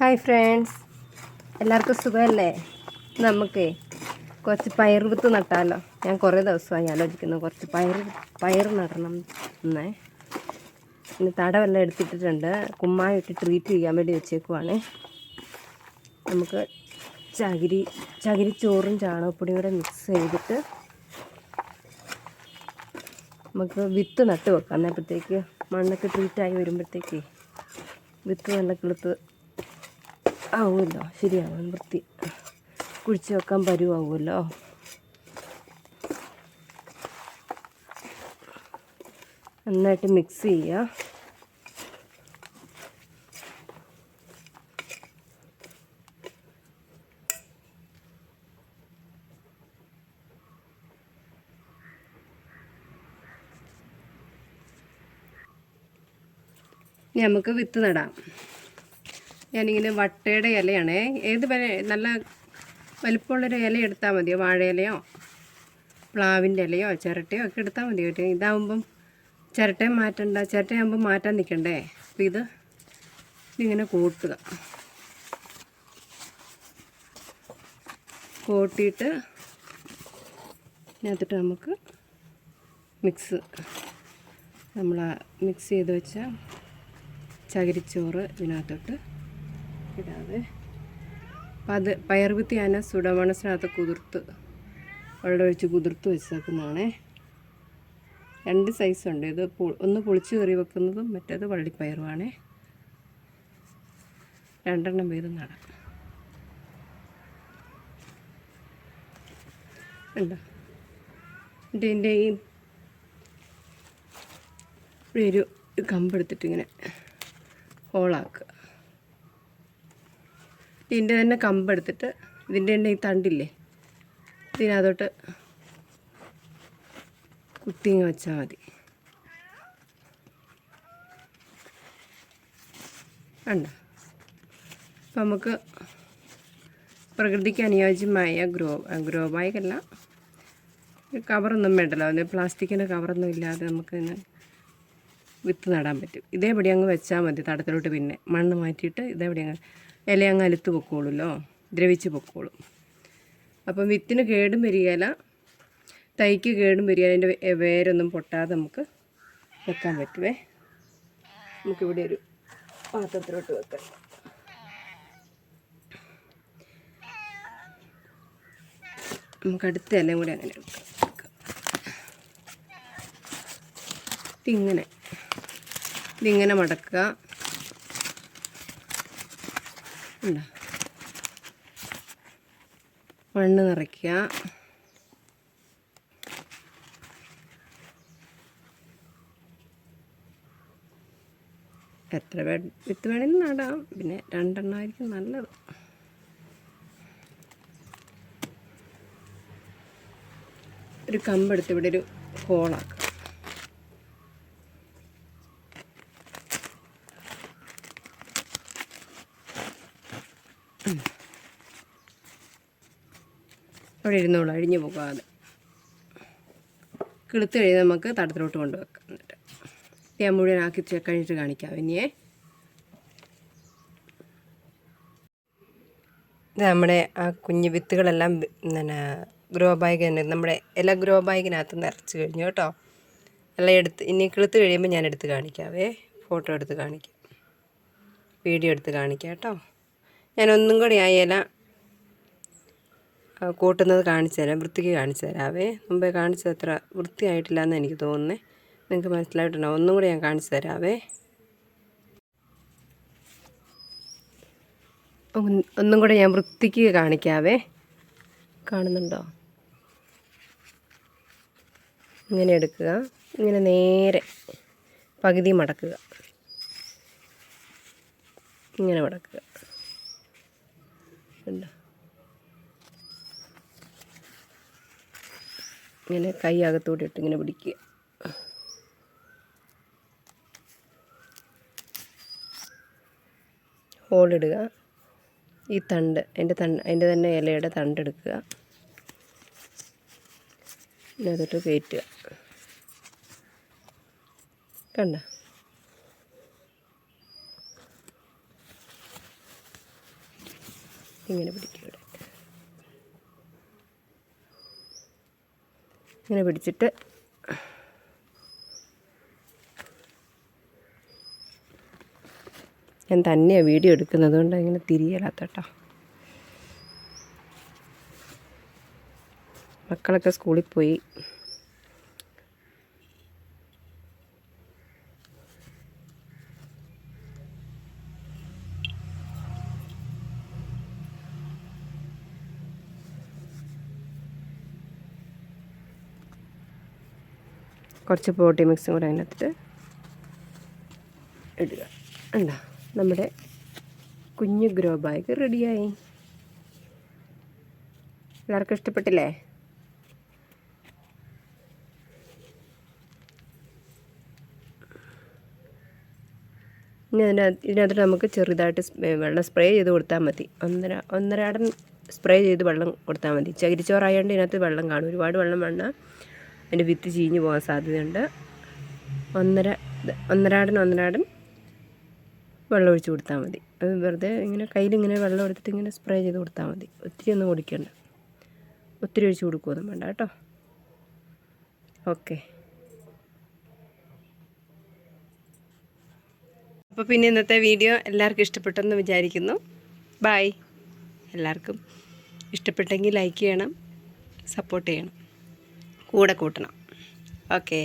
Hi friends. എല്ലാവർക്കും സുഖമല്ലേ? നമുക്ക് കുറച്ച് പയർ വിത്ത് നട്ടാലോ. ഞാൻ കുറേ ദിവസമായി ആലോചിക്കുന്നു. കുറച്ച് പയർ പയർ നടണം എന്നേ. പിന്നെ തടവെല്ലാം എടുത്തിട്ടിട്ടുണ്ട്. കുമ്മായിട്ട് ട്രീറ്റ് ചെയ്യാൻ വേണ്ടി വെച്ചേക്കുവാണ്. നമുക്ക് ചകിരി ചകിരി ചോറും ചാണകപ്പൊടിയും കൂടെ മിക്സ് ചെയ്തിട്ട് നമുക്ക് വിത്ത് നട്ട് വെക്കാം. അന്നേരത്തേക്ക് മണ്ണൊക്കെ ട്രീറ്റായി വരുമ്പോഴത്തേക്ക് വിത്ത് നല്ല കിളുത്ത് ആവുമല്ലോ. ശരിയാവും വൃത്തി കുഴിച്ച് വെക്കാൻ പരുവാവുമല്ലോ. നന്നായിട്ട് മിക്സ് ചെയ്യുക നമുക്ക് വിത്ത് നടാം. ഞാനിങ്ങനെ വട്ടയുടെ ഇലയാണേ. ഏത് വരെ നല്ല വലിപ്പമുള്ളൊരു ഇല എടുത്താൽ മതിയോ? വാഴയിലയോ? പ്ലാവിന്റെ ഇലയോ? ചിരട്ടയോ ഒക്കെ എടുത്താൽ മതി ഒരു ഇതാവുമ്പം ചിരട്ടയും മാറ്റണ്ട ചിരട്ടയാകുമ്പോൾ മാറ്റാൻ നിൽക്കണ്ടേ? അപ്പോൾ ഇത് ഇങ്ങനെ കൂട്ടുക. കൂട്ടിയിട്ട് ഇതിനകത്തിട്ട് നമുക്ക് മിക്സ് നമ്മൾ മിക്സ് ചെയ്ത് വെച്ച ചകിരിച്ചോറ് ഇതിനകത്തോട്ട് ഇടാതെ അപ്പം അത് പയർവിത്തി ആന സുഡമണസിനകത്ത് കുതിർത്ത് വെള്ളമൊഴിച്ച് കുതിർത്ത് വെച്ചേക്കുന്നതാണേ. രണ്ട് സൈസുണ്ട് ഇത് ഒന്ന് പൊളിച്ച് കറി വെക്കുന്നതും മറ്റേത് വള്ളിപ്പയറുമാണേ. രണ്ടെണ്ണം വീതം നടാം. ഇതിന്റെ ഈ ഒരു കമ്പെടുത്തിട്ടിങ്ങനെ കമ്പെടുത്തിട്ട് ഹോളാക്കുക. ഇതിന്റെ തന്നെ കമ്പെടുത്തിട്ട് ഇതിന്റെ തന്നെ ഈ തണ്ടില്ലേ? ഇതിനകത്തോട്ട് കുത്തിങ്ങ വെച്ചാൽ മതി. കണ്ട? അപ്പം നമുക്ക് പ്രകൃതിക്ക് അനുയോജ്യമായ ഗ്രോ ഗ്രോ ബാഗല്ല. കവറൊന്നും വേണ്ടല്ലോ. അതിന് പ്ലാസ്റ്റിക്കിന്റെ കവറൊന്നും ഇല്ലാതെ നമുക്ക് വിത്ത് നടാൻ പറ്റും. ഇതേപടി അങ്ങ് വെച്ചാൽ മതി തടത്തിലോട്ട് പിന്നെ. മണ്ണ് മാറ്റിയിട്ട് ഇതേപടി അങ്ങ് ഇല അങ്ങ് അലുത്ത് പൊക്കോളുമല്ലോ ദ്രവിച്ച് പൊക്കോളും. അപ്പം വിത്തിന് കേടും വരികയില്ല. തൈക്ക് കേടും വരിക അതിന്റെ വേരൊന്നും പൊട്ടാതെ നമുക്ക് വെക്കാൻ പറ്റുമേ നമുക്കിവിടെ ഒരു പാത്രത്തിലോട്ട് വെക്കാം. നമുക്ക് അടുത്ത ഇലയും കൂടി അങ്ങനെ വെക്കാം. ഇതിങ്ങനെ. ഇതിങ്ങനെ മടക്കുക. മണ്ണ് നിറയ്ക്കുക. എത്ര വിത്ത് വേണമെങ്കിലും നടാം. പിന്നെ രണ്ടെണ്ണമായിരിക്കും നല്ലത്. ഒരു കമ്പെടുത്ത് ഇവിടെ ഒരു ഹോളാക്കുക അവിടെ ഇരുന്നോളൂ അഴിഞ്ഞു പോകാതെ. കിളുത്ത് കഴിഞ്ഞ് നമുക്ക് തടത്തിലോട്ട് കൊണ്ടുവെക്കാം എന്നിട്ട്. ഞാൻ മുഴുവൻ ആക്കി കഴിഞ്ഞിട്ട് കാണിക്കാം ഇനിയേ. ഇത് നമ്മുടെ ആ കുഞ്ഞു വിത്തുകളെല്ലാം പിന്നെ ഗ്രോ ബാഗ് തന്നെ നമ്മുടെ ഇല ഗ്രോ ബാഗിനകത്ത് നിറച്ച് കഴിഞ്ഞു കേട്ടോ. എല്ലാം എടുത്ത് ഇനി കിളുത്ത് കഴിയുമ്പോൾ ഞാൻ എടുത്ത് കാണിക്കാവേ. ഫോട്ടോ എടുത്ത് കാണിക്കാം. വീഡിയോ എടുത്ത് കാണിക്കാം കേട്ടോ. ഞാനൊന്നും കൂടി ആ ഇല കൂട്ടുന്നത് കാണിച്ചു തരാം വൃത്തിക്ക് കാണിച്ചു തരാവേ മുമ്പേ കാണിച്ചത് അത്ര വൃത്തിയായിട്ടില്ല എന്ന് എനിക്ക് തോന്നുന്നേ. നിങ്ങൾക്ക് മനസ്സിലായിട്ടുണ്ടോ? ഒന്നും കൂടി ഞാൻ കാണിച്ചു തരാവേ ഒന്നും കൂടെ ഞാൻ വൃത്തിക്ക് കാണിക്കാവേ കാണുന്നുണ്ടോ? ഇങ്ങനെ എടുക്കുക. ഇങ്ങനെ നേരെ പകുതി മടക്കുക. ഇങ്ങനെ മടക്കുക. ഉണ്ടോ? ഇങ്ങനെ കൈ അകത്തോട്ട് ഇട്ട് ഇങ്ങനെ പിടിക്കുക ഹോളിടുക ഈ തണ്ട് അതിന്റെ തണ്ട് അതിന്റെ തന്നെ ഇലയുടെ തണ്ടെടുക്കുക പിന്നെ അതിട്ട് കയറ്റുക. കണ്ട? ഇങ്ങനെ പിടിക്കും ഇവിടെ ഇങ്ങനെ പിടിച്ചിട്ട് ഞാൻ തന്നെയാണ് വീഡിയോ എടുക്കുന്നത് കൊണ്ട് ഇങ്ങനെ തിരിയലാത്ത കേട്ടോ മക്കളൊക്കെ സ്കൂളിൽ പോയി. കുറച്ച് പ്രോട്ടീൻ മിക്സും കൂടെ അതിനകത്തിട്ട് ഇടുക. ഉണ്ടോ നമ്മുടെ കുഞ്ഞു ഗ്രോ ബാഗ് റെഡിയായി എല്ലാവർക്കും ഇഷ്ടപ്പെട്ടില്ലേ? ഇനി അതിനകത്ത് ഇതിനകത്തോട്ട് നമുക്ക് ചെറുതായിട്ട് വെള്ളം സ്പ്രേ ചെയ്ത് കൊടുത്താൽ മതി. ഒന്നര ഒന്നര ഒന്നരാടൻ സ്പ്രേ ചെയ്ത് വെള്ളം കൊടുത്താൽ മതി. ചകിരിച്ചോറായതുകൊണ്ട് ഇതിനകത്ത് വെള്ളം കാണും. ഒരുപാട് വെള്ളം വേണം അതിന്റെ വിത്ത് ചീഞ്ഞ് പോകാൻ സാധ്യതയുണ്ട്. ഒന്നര ഒന്നരാടൻ ഒന്നരാടൻ വെള്ളം ഒഴിച്ച് കൊടുത്താൽ മതി. അത് വെറുതെ ഇങ്ങനെ കയ്യിലിങ്ങനെ വെള്ളം എടുത്തിട്ട് ഇങ്ങനെ സ്പ്രേ ചെയ്ത് കൊടുത്താൽ മതി. ഒത്തിരി ഒന്നും കുടിക്കണ്ട. ഒത്തിരി ഒഴിച്ച് കൊടുക്കുകയൊന്നും വേണ്ട കേട്ടോ. ഓക്കെ. അപ്പോൾ പിന്നെ ഇന്നത്തെ വീഡിയോ എല്ലാവർക്കും ഇഷ്ടപ്പെട്ടെന്ന് വിചാരിക്കുന്നു. ബായ് എല്ലാവർക്കും ഇഷ്ടപ്പെട്ടെങ്കിൽ ലൈക്ക് ചെയ്യണം സപ്പോർട്ട് ചെയ്യണം. കൂടെ കൂട്ടണം. ഓക്കേ